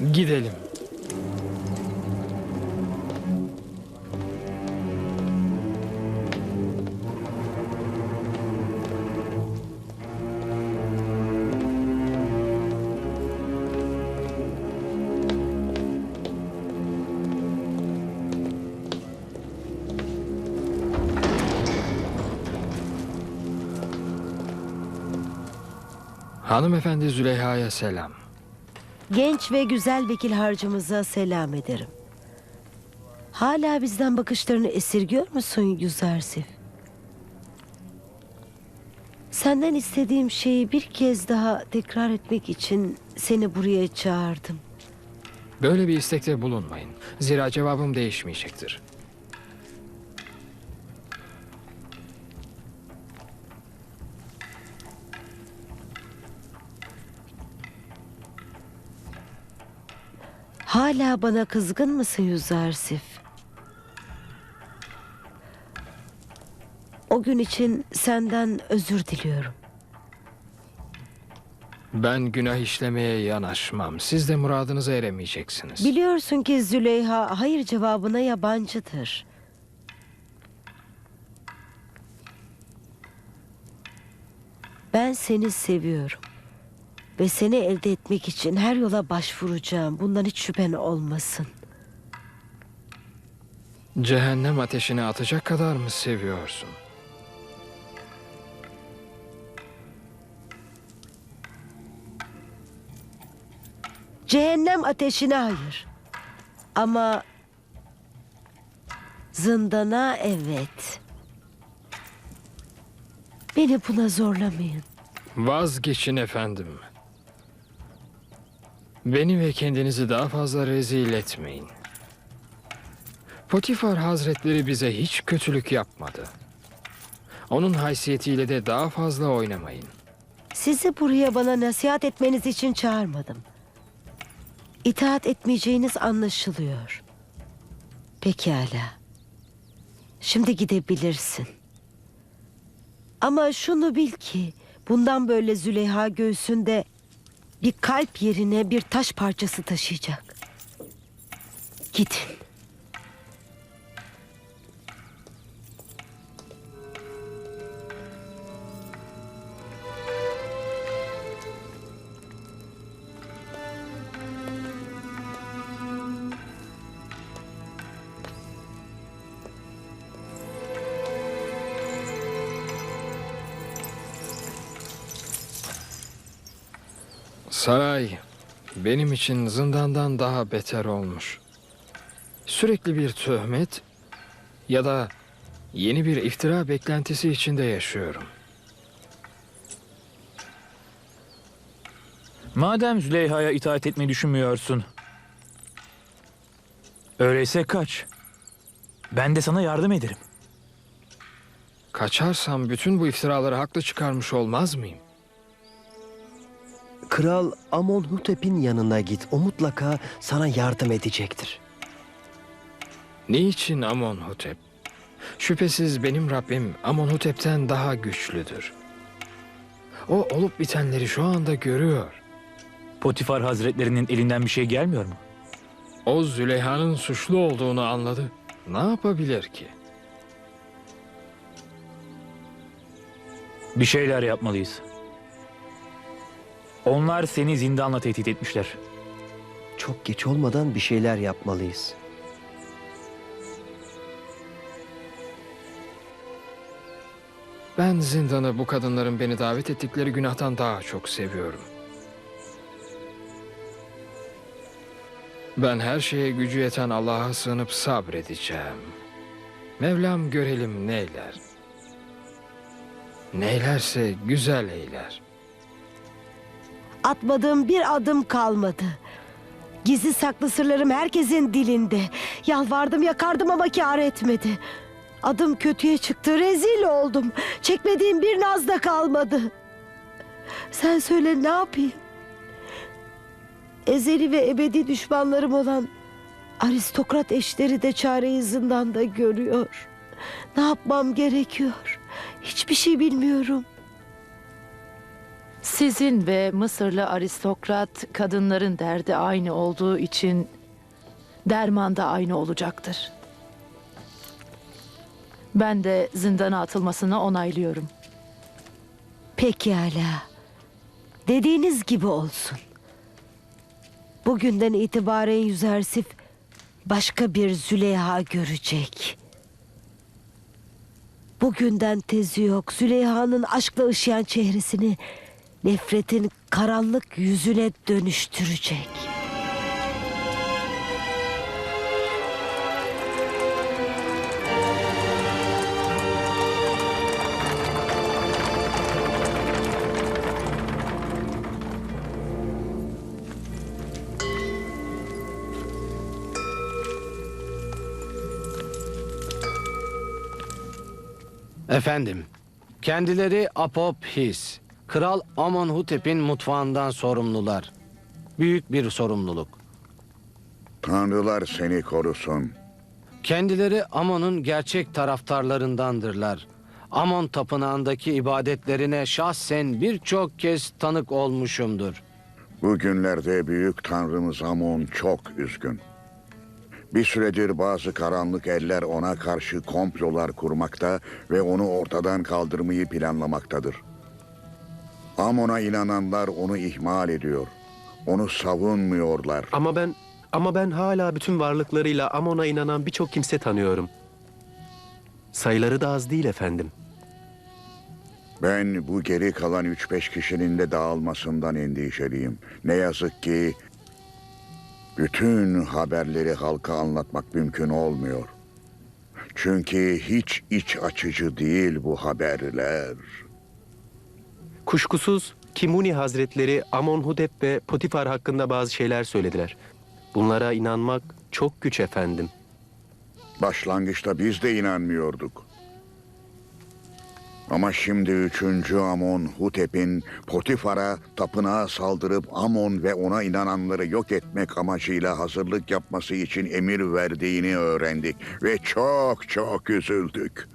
Gidelim. Hanımefendi Züleyha'ya selam. Genç ve güzel vekil harcımıza selam ederim. Hala bizden bakışlarını esirgiyor musun Yüzersif? Senden istediğim şeyi bir kez daha tekrar etmek için seni buraya çağırdım. Böyle bir istekte bulunmayın. Zira cevabım değişmeyecektir. Hala bana kızgın mısın Yüzersif? O gün için senden özür diliyorum. Ben günah işlemeye yanaşmam. Siz de muradınıza eremeyeceksiniz. Biliyorsun ki Züleyha hayır cevabına yabancıdır. Ben seni seviyorum. Ve seni elde etmek için her yola başvuracağım. Bundan hiç şüphen olmasın. Cehennem ateşine atacak kadar mı seviyorsun? Cehennem ateşine hayır. Ama zindana evet. Beni buna zorlamayın. Vazgeçin efendim. Beni ve kendinizi daha fazla rezil etmeyin. Potifar Hazretleri bize hiç kötülük yapmadı. Onun haysiyetiyle de daha fazla oynamayın. Sizi buraya bana nasihat etmeniz için çağırmadım. İtaat etmeyeceğiniz anlaşılıyor. Pekala. Şimdi gidebilirsin. Ama şunu bil ki bundan böyle Züleyha göğsünde bir kalp yerine bir taş parçası taşıyacak. Gidin. Saray benim için zindandan daha beter olmuş. Sürekli bir töhmet ya da yeni bir iftira beklentisi içinde yaşıyorum. Madem Züleyha'ya itaat etmeyi düşünmüyorsun. Öyleyse kaç. Ben de sana yardım ederim. Kaçarsam bütün bu iftiraları haklı çıkarmış olmaz mıyım? Kral Amonhotep'in yanına git. O mutlaka sana yardım edecektir. Niçin Amonhotep? Şüphesiz benim Rabbim Amonhotep'ten daha güçlüdür. O olup bitenleri şu anda görüyor. Potifar Hazretlerinin elinden bir şey gelmiyor mu? O Züleyha'nın suçlu olduğunu anladı. Ne yapabilir ki? Bir şeyler yapmalıyız. Onlar seni zindanla tehdit etmişler. Çok geç olmadan bir şeyler yapmalıyız. Ben zindanı bu kadınların beni davet ettikleri günahtan daha çok seviyorum. Ben her şeye gücü yeten Allah'a sığınıp sabredeceğim. Mevlam görelim neyler. Neylerse güzel eyler. Atmadığım bir adım kalmadı. Gizli saklı sırlarım herkesin dilinde. Yalvardım yakardım ama kâr etmedi. Adım kötüye çıktı, rezil oldum. Çekmediğim bir naz da kalmadı. Sen söyle ne yapayım? Ezeli ve ebedi düşmanlarım olan aristokrat eşleri de çareyi zindanda görüyor. Ne yapmam gerekiyor? Hiçbir şey bilmiyorum. Sizin ve Mısırlı aristokrat kadınların derdi aynı olduğu için derman da aynı olacaktır. Ben de zindana atılmasını onaylıyorum. Pekala. Dediğiniz gibi olsun. Bugünden itibaren Yüzersif başka bir Züleyha görecek. Bugünden tezi yok Züleyha'nın aşkla ışıyan çehresini nefretin karanlık yüzüne dönüştürecek. Efendim, kendileri Apophis, Kral Amonhotep'in mutfağından sorumlular. Büyük bir sorumluluk. Tanrılar seni korusun. Kendileri Amon'un gerçek taraftarlarındandırlar. Amon tapınağındaki ibadetlerine şahsen birçok kez tanık olmuşumdur. Bugünlerde büyük tanrımız Amon çok üzgün. Bir süredir bazı karanlık eller ona karşı komplolar kurmakta ve onu ortadan kaldırmayı planlamaktadır. Amon'a inananlar onu ihmal ediyor. Onu savunmuyorlar. Ama ben ama ben hala bütün varlıklarıyla Amon'a inanan birçok kimse tanıyorum. Sayıları da az değil efendim. Ben bu geri kalan 3-5 kişinin de dağılmasından endişeliyim. Ne yazık ki bütün haberleri halka anlatmak mümkün olmuyor. Çünkü hiç iç açıcı değil bu haberler. Kuşkusuz Kimuni Hazretleri Amonhotep ve Potifar hakkında bazı şeyler söylediler. Bunlara inanmak çok güç efendim. Başlangıçta biz de inanmıyorduk. Ama şimdi 3. Amon Hutep'in Potifar'a tapınağa saldırıp Amon ve ona inananları yok etmek amacıyla hazırlık yapması için emir verdiğini öğrendik ve çok çok üzüldük.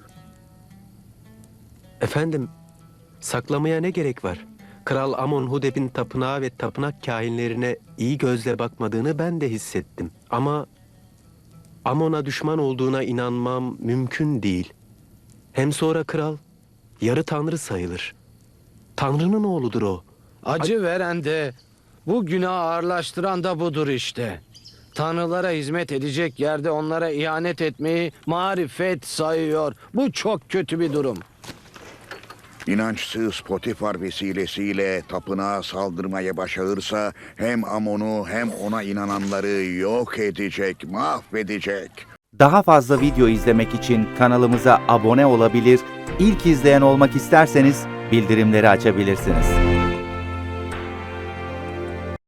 Efendim, saklamaya ne gerek var? Kral Amonhotep'in tapınağı ve tapınak kahinlerine iyi gözle bakmadığını ben de hissettim. Ama Amon'a düşman olduğuna inanmam mümkün değil. Hem sonra kral yarı tanrı sayılır. Tanrı'nın oğludur o. Acı veren de, bu günahı ağırlaştıran da budur işte. Tanrılara hizmet edecek yerde onlara ihanet etmeyi marifet sayıyor. Bu çok kötü bir durum. İnançsız Potifar vesilesiyle tapınağa saldırmaya başarırsa hem Amon'u hem ona inananları yok edecek, mahvedecek. Daha fazla video izlemek için kanalımıza abone olabilir, ilk izleyen olmak isterseniz bildirimleri açabilirsiniz.